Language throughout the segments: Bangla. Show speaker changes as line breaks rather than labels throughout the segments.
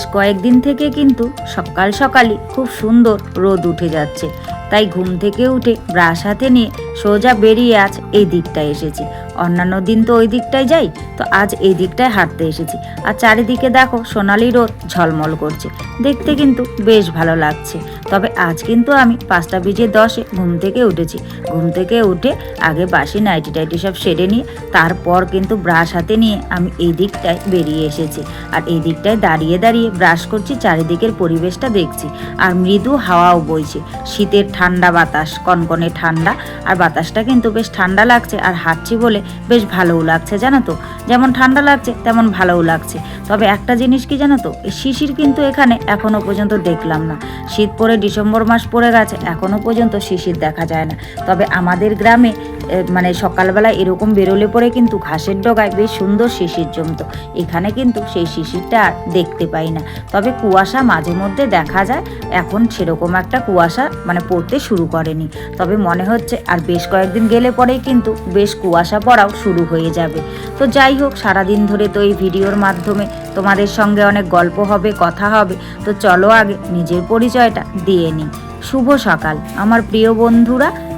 বেশ কয়েকদিন থেকে কিন্তু সকাল সকালই খুব সুন্দর রোদ উঠে যাচ্ছে। তাই ঘুম থেকে উঠে ব্রাশ হাতে নিয়ে সোজা বেরিয়ে আজ এই দিকটায় এসেছি। অন্যান্য দিন তো ওই দিকটায় যাই, তো আজ এই দিকটায় হাঁটতে এসেছি। আর চারিদিকে দেখো সোনালি রোদ ঝলমল করছে। দেখতে কিন্তু বেশ ভালো লাগছে। তবে আজ কিন্তু আমি পাঁচটা বিজে দশে ঘুম থেকে উঠেছি। ঘুম থেকে উঠে আগে বাসি নাইটি টাইটি সব সেরে নিয়ে, তারপর কিন্তু ব্রাশ হাতে নিয়ে আমি এই দিকটায় বেরিয়ে এসেছি। আর এই দিকটায় দাঁড়িয়ে দাঁড়িয়ে ব্রাশ করছি, চারিদিকের পরিবেশটা দেখছি। আর মৃদু হাওয়াও বইছে। শীতের ঠান্ডা বাতাস, কনকনে ঠান্ডা, আর বাতাসটা কিন্তু বেশ ঠান্ডা লাগছে আর হাঁটছি বলে বেশ ভালোও লাগছে, জানো তো? যেমন ঠান্ডা লাগছে, তেমন ভালোও লাগছে। তবে একটা জিনিস কি জানো তো? শিশির কিন্তু এখানে এখনও পর্যন্ত দেখলাম না। শীত পরে ডিসেম্বর মাস পড়ে গেছে এখনও পর্যন্ত শিশির দেখা যায় না। তবে আমাদের গ্রামে মানে সকালবেলা এরকম বেরোলে পরে কিন্তু ঘাসের ডগায় বেশ সুন্দর শিশির জমতো। এখানে কিন্তু সেই শিশিরটা আর দেখতে পাই না। তবে কুয়াশা মাঝে মধ্যে দেখা যায়, এখন সেরকম একটা কুয়াশা মানে পড়তে শুরু করেনি। তবে মনে হচ্ছে আর বেশ কয়েকদিন গেলে পরেই কিন্তু বেশ কুয়াশা পড়াও শুরু হয়ে যাবে। তো যাই হোক, সারাদিন ধরে তো এই ভিডিওর মাধ্যমে তোমাদের সঙ্গে অনেক গল্প হবে, কথা হবে। তো চলো আগে নিজের পরিচয়টা দিয়ে নিই। শুভ সকাল। আমার প্রিয় বন্ধুরা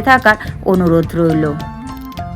থাকার অনুরোধ রইল।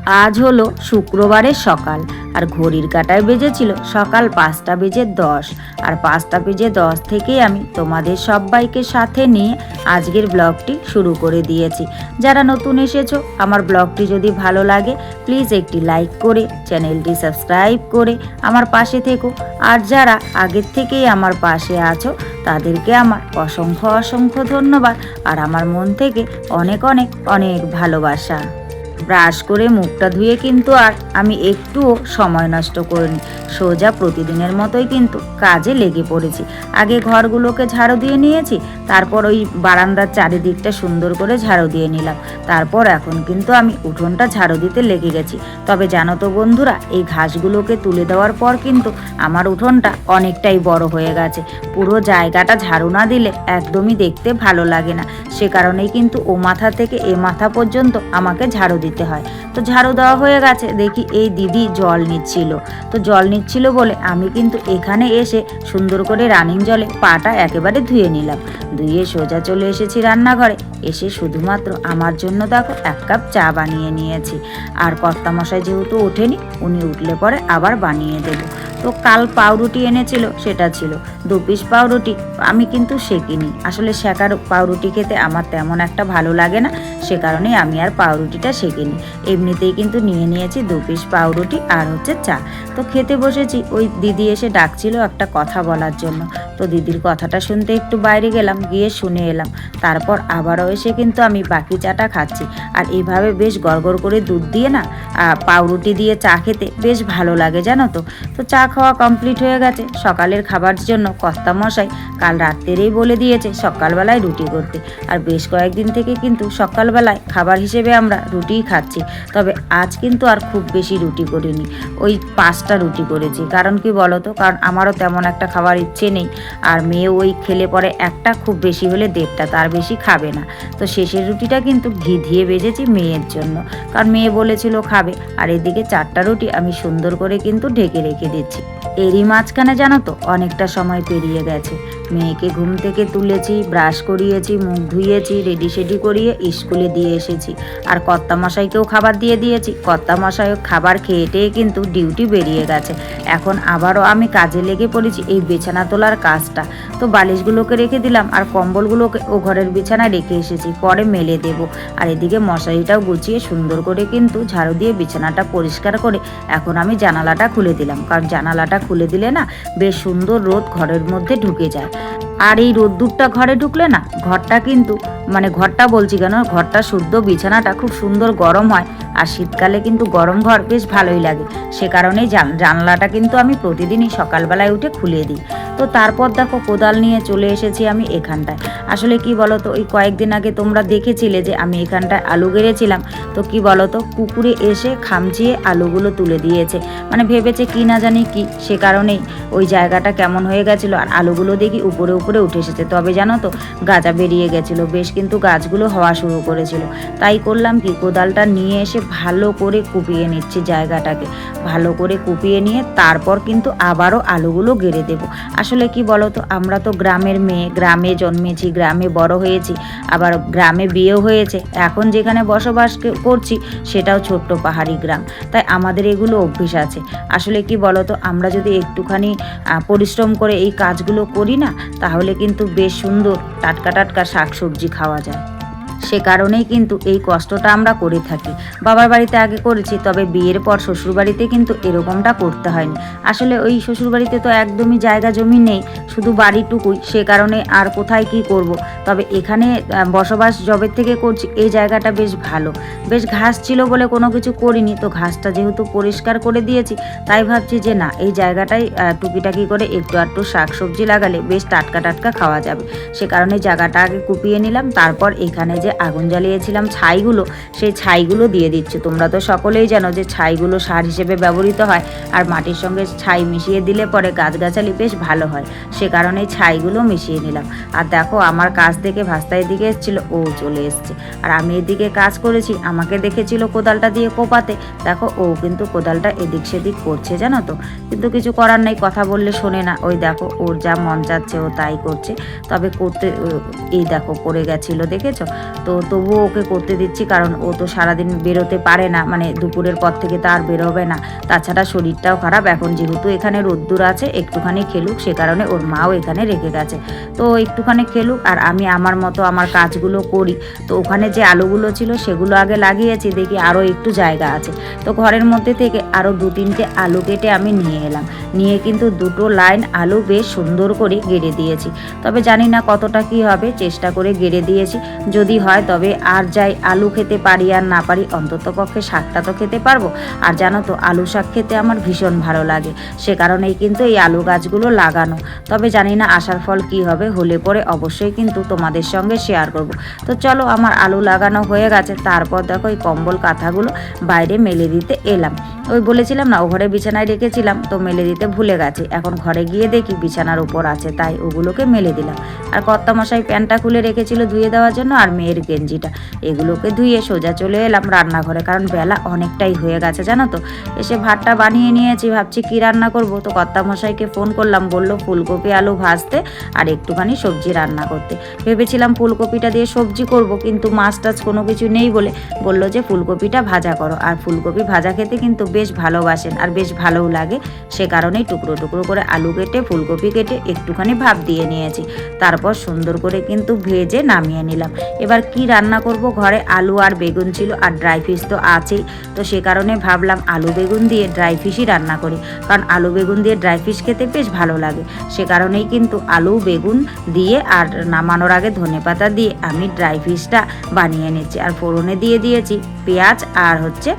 আজ হলো শুক্রবারের সকাল। আর ঘড়ির কাটায় বেজেছিল সকাল পাঁচটা বেজে দশ। আর পাঁচটা বেজে দশ থেকেই আমি তোমাদের সবাইকে সাথে নিয়ে আজকের ব্লগটি শুরু করে দিয়েছি। যারা নতুন এসেছ, আমার ব্লগটি যদি ভালো লাগে প্লিজ একটি লাইক করে, চ্যানেলটি সাবস্ক্রাইব করে আমার পাশে থেকো। আর যারা আগের থেকেই আমার পাশে আছো, তাদেরকে আমার অসংখ্য অসংখ্য ধন্যবাদ। আর আমার মন থেকে অনেক অনেক অনেক ভালোবাসা। ব্রাশ করে মুখটা ধুয়ে কিন্তু আর আমি একটুও সময় নষ্ট করিনি। সোজা প্রতিদিনের মতোই কিন্তু কাজে লেগে পড়েছি। আগে ঘরগুলোকে ঝাড়ু দিয়ে নিয়েছি, তারপর ওই বারান্দার চারিদিকটা সুন্দর করে ঝাড়ু দিয়ে নিলাম। তারপর এখন কিন্তু আমি উঠোনটা ঝাড়ু দিতে লেগে গেছি। তবে জানো তো বন্ধুরা, এই ঘাসগুলোকে তুলে দেওয়ার পর কিন্তু আমার উঠোনটা অনেকটাই বড় হয়ে গেছে। পুরো জায়গাটা ঝাড়ু না দিলে একদমই দেখতে ভালো লাগে না। সে কারণেই কিন্তু ও মাথা থেকে এ মাথা পর্যন্ত আমাকে ঝাড়ু দিতে হয়। তো ঝাড়ু দেওয়া হয়ে গেছে। দেখি এই দিদি জল নিচ্ছিল। তো জল নিচ্ছিল বলে আমি কিন্তু এখানে এসে সুন্দর করে রানিং জলে পাটা একেবারে ধুয়ে নিলাম। ধুয়ে সোজা চলে এসেছি রান্নাঘরে। এসে শুধুমাত্র আমার জন্য দেখো এক কাপ চা বানিয়ে নিয়েছি। আর কর্তামশাই যেহেতু ওঠেনি, উনি উঠলে পরে আবার বানিয়ে দেবো। তো কাল পাউরুটি এনেছিল, সেটা ছিল। দু পিস পাউরুটি, আমি কিন্তু সেকিনি আসলে শেখার পাউরুটি খেতে আমার তেমন একটা ভালো লাগে না, সে কারণে আমি আর পাউরুটিটা সেকিনি এমনিতেই কিন্তু নিয়ে নিয়েছি দু পিস পাউরুটি আর হচ্ছে চা। তো খেতে বসেছি, ওই দিদি এসে ডাকছিল একটা কথা বলার জন্য। তো দিদির কথাটা শুনতে একটু বাইরে গেলাম, গিয়ে শুনে এলাম। তারপর আবারও এসে কিন্তু আমি বাকি চাটা খাচ্ছি। আর এইভাবে বেশ গড়গড় করে দুধ দিয়ে না পাউরুটি দিয়ে চা খেতে বেশ ভালো লাগে, জানো তো? তো চা খাওয়া কমপ্লিট হয়ে গেছে। সকালের খাবার জন্য কর্তা মশাই কাল রাত্রেই বলে দিয়েছে সকালবেলায় রুটি করতে। আর বেশ কয়েকদিন থেকে কিন্তু সকালবেলায় খাবার হিসেবে আমরা রুটিই খাচ্ছি। তবে আজ কিন্তু আর খুব বেশি রুটি করিনি। ওই পাঁচটা রুটি করেছি। কারণ কি বলো তো? কারণ আমারও তেমন একটা খাবার ইচ্ছে নেই। আর মেয়ে ওই খেলে পরে একটা খুব বেশি হলে দেড়টা তার বেশি খাবে না। তো শেষের রুটিটা কিন্তু ঘি দিয়ে বেজেছি মেয়ের জন্য। কারণ মেয়ে বলেছিল খাবে, আর এদিকে চারটা রুটি আমি সুন্দর করে কিন্তু ঢেকে রেখে দিচ্ছি। এরই মাঝখানে জানো তো, অনেকটা সময় পেরিয়ে গেছে। মেয়েকে ঘুম থেকে তুলেছি, ব্রাশ করিয়েছি, মুখ ধুইয়েছি, রেডি সেডি করিয়ে স্কুলে দিয়ে এসেছি। আর কর্তামশাইকেও খাবার দিয়ে দিয়েছি। কর্তামশাইও খাবার খেয়ে টেয়ে কিন্তু ডিউটি বেরিয়ে গেছে। এখন আবারও আমি কাজে লেগে পড়েছি এই বিছানা তোলার কাজটা। তো বালিশগুলোকে রেখে দিলাম আর কম্বলগুলোকে ও ঘরের বিছানায় রেখে এসেছি। পরে মেলে দেব। আর এদিকে মশারিটাও গুছিয়ে সুন্দর করে কিন্তু ঝাড়ু দিয়ে বিছানাটা পরিষ্কার করে এখন আমি জানালাটা খুলে দিলাম। কারণ জানালাটা খুলে দিলে না বেশ সুন্দর রোদ ঘরের মধ্যে ঢুকে যায়। আর এই রোদ্দুরটা ঘরে ঢুকলে না, ঘরটা কিন্তু মানে ঘরটা বলছি কেন, ঘরটা শুদ্ধ বিছানাটা খুব সুন্দর গরম হয়, আর শীতকালে কিন্তু গরম ঘর বেশ ভালোই লাগে। সে কারণেই জান- জানলাটা কিন্তু আমি প্রতিদিনই সকালবেলায় উঠে খুলে দিই। তো তারপর দেখো কোদাল নিয়ে চলে এসেছি আমি এখানটায়। আসলে কি বলো তো ওই কয়েকদিন আগে তোমরা দেখেছিলে যে আমি এখানটায় আলু গেড়েছিলাম। তো কি বলো তো কুকুরে এসে খামচিয়ে আলুগুলো তুলে দিয়েছে। মানে ভেবেছে কি না জানি কি, সে কারণেই ওই জায়গাটা কেমন হয়ে গেছিল আর আলুগুলো দেখি উপরে উপরে উঠে এসেছে। তবে জানো তো, গাঁজা বেরিয়ে গেছিল, বেশ কিন্তু গাছগুলো হওয়া শুরু করেছিল। তাই করলাম কি, কোদালটা নিয়ে এসে ভালো করে কুপিয়ে নিচ্ছি জায়গাটাকে। ভালো করে কুপিয়ে নিয়ে তারপর কিন্তু আবারও আলুগুলো গেড়ে দেব। আসলে কি বলো তো আমরা তো গ্রামের মেয়ে, গ্রামে জন্মেছি, গ্রামে বড় হয়েছি, আবার গ্রামে বিয়েও হয়েছে। এখন যেখানে বসবাস করছি, সেটাও ছোট্ট পাহাড়ি গ্রাম। তাই আমাদের এগুলো অভ্যেস আছে। আসলে কি বলো তো আমরা যদি একটুখানি পরিশ্রম করে এই কাজগুলো করি না, তাহলে কিন্তু বেশ সুন্দর টাটকা টাটকা শাকসবজি খাওয়া যায়। সে কারণেই কিন্তু এই কষ্টটা আমরা করে থাকি। বাবার বাড়িতে আগে করেছি, তবে বিয়ের পর শ্বশুরবাড়িতে কিন্তু এরকমটা করতে হয়নি। আসলে ওই শ্বশুরবাড়িতে তো একদমই জায়গা জমি নেই, শুধু বাড়িটুকুই, সে কারণে আর কোথায় কি করব। তবে এখানে বসবাস জবের থেকে করছি, এই জায়গাটা বেশ ভালো। বেশ ঘাস ছিল বলে কোনো কিছু করিনি, তো ঘাসটা যেহেতু পরিষ্কার করে দিয়েছি, তাই ভাবছি যে না, এই জায়গাটাই টুকিটাকি করে একটু একটু শাকসবজি লাগালে বেশ টাটকা টাটকা খাওয়া যাবে। সে কারণে জায়গাটা আগে কুপিয়ে নিলাম, তারপর এখানে যে আগুন জ্বালিয়েছিলাম ছাইগুলো, সেই ছাইগুলো দিয়ে দিচ্ছি। তোমরা তো সকলেই জানো যে ছাইগুলো সার হিসেবে ব্যবহৃত হয়, আর মাটির সঙ্গে ছাই মিশিয়ে দিলে পরে গাছগাছালি বেশ ভালো হয়। সে কারণে ছাইগুলো মিশিয়ে নিলাম। আর দেখো, আমার কাজ দেখে ভাস্তা এদিকে এসেছিল, ও চলে এসছে। আর আমি এদিকে কাজ করেছি, আমাকে দেখেছিল কোদালটা দিয়ে কোপাতে। দেখো, ও কিন্তু কোদালটা এদিক সেদিক করছে, জানো তো? কিন্তু কিছু করার নেই, কথা বললে শোনে না। ওই দেখো, ওর যা মন যাচ্ছে ও তাই করছে। তবে করতে এই দেখো, পড়ে গেছিল, দেখেছ? তো তবুও ওকে করতে দিচ্ছি, কারণ ও তো সারাদিন বেরোতে পারে না। মানে দুপুরের পর থেকে তার বেরোবে না। তাছাড়া শরীরটাও খারাপ। এখন যেহেতু এখানে রোদ্দুর আছে, একটুখানি খেলুক, সে কারণে ওর মাও এখানে রেখে গেছে। তো একটুখানি খেলুক, আর আমি আমার মতো আমার কাজগুলো করি। তো ওখানে যে আলুগুলো ছিল, সেগুলো আগে লাগিয়েছি, দেখি আরও একটু জায়গা আছে। তো ঘরের মধ্যে থেকে আরও দু তিনটে আলু কেটে আমি নিয়ে এলাম। নিয়ে কিন্তু দুটো লাইন আলু বেশ সুন্দর করে গেড়ে দিয়েছি। তবে জানি না কতটা কি হবে, চেষ্টা করে গেড়ে দিয়েছি। যদি হয় তবে আর যাই আলু খেতে পারি আর না পারি, অন্তত পক্ষে শাকটা তো খেতে পারব। আর জানো তো, আলু শাক খেতে আমার ভীষণ ভালো লাগে। সে কারণেই কিন্তু এই আলু গাছগুলো লাগানো। তবে জানি না আসার ফল কি হবে, হলে পরে অবশ্যই কিন্তু তোমাদের সঙ্গে শেয়ার করব। তো চলো, আমার আলু লাগানো হয়ে গেছে। তারপর দেখো এই কম্বল কাঁথাগুলো বাইরে মেলে দিতে এলাম। ওই বলেছিলাম না, ও ঘরে বিছানায় রেখেছিলাম, তো মেলে দিতে ভুলে গেছে। এখন ঘরে গিয়ে দেখি বিছানার উপর আছে, তাই ওগুলোকে মেলে দিলাম। আর কর্তামশাই প্যান্টটা খুলে রেখেছিল ধুয়ে দেওয়ার জন্য, আর মেয়ের গেঞ্জিটা। এগুলোকে ধুয়ে সোজা চলে এলাম রান্নাঘরে, কারণ বেলা অনেকটাই হয়ে গেছে, জানো তো? এসে ভাতটা বানিয়ে নিয়েছি, ভাবছি কি রান্না করব? তো কর্তামশাইকে ফোন করলাম, বলল ফুলকপি, আলু ভাজতে আর একটুখানি সবজি রান্না করতে। ভেবেছিলাম ফুলকপিটা দিয়ে সবজি করব, কিন্তু মাছ টাছ কোনো কিছু নেই বলে বলল যে ফুলকপিটা ভাজা করো। আর ফুলকপি ভাজা খেতে কিন্তু বেশ ভালোবাসেন আর বেশ ভালোও লাগে। সে কারণেই টুকরো টুকরো করে আলু কেটে, ফুলকপি কেটে একটুখানি ভাপ দিয়ে নিয়েছি। তারপর সুন্দর করে কিন্তু ভেজে নামিয়ে নিলাম। এবার কি রান্না করব? ঘরে আলু আর বেগুন ছিল আর ড্রাই ফিশ তো আছেই। তো সে কারণে ভাবলাম আলু বেগুন দিয়ে ড্রাই ফিশই রান্না করি। কারণ আলু বেগুন দিয়ে ড্রাই ফিশ খেতে বেশ ভালো লাগে। সে কারণেই কিন্তু আলু, বেগুন দিয়ে আর নামানোর আগে ধনে পাতা দিয়ে আমি ড্রাই ফিশটা বানিয়ে নিচ্ছি। আর ফোড়নে দিয়ে দিয়েছি পেঁয়াজ আর হচ্ছে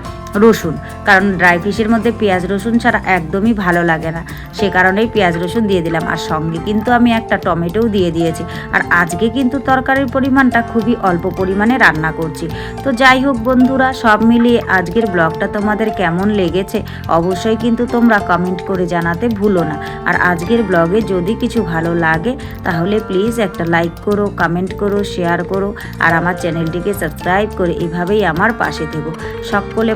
রসুন। কারণ ড্রাই ফিশের মধ্যে পেঁয়াজ রসুন ছাড়া একদমই ভালো লাগে না। সে কারণেই পেঁয়াজ রসুন দিয়ে দিলাম। আর সঙ্গে কিন্তু আমি একটা টমেটোও দিয়ে দিয়েছি। আর আজকে কিন্তু তরকারির পরিমাণটা খুবই অল্প পরিমাণে রান্না করছি। তো যাই হোক বন্ধুরা, সব মিলিয়ে আজকের ব্লগটা তোমাদের কেমন লেগেছে অবশ্যই কিন্তু তোমরা কমেন্ট করে জানাতে ভুলো না। আর আজকের ব্লগে যদি কিছু ভালো লাগে, তাহলে প্লিজ একটা লাইক করো কমেন্ট করো শেয়ার করো। আর আমার চ্যানেলটিকে সাবস্ক্রাইব করে এভাবেই আমার পাশে থেকো। সকলে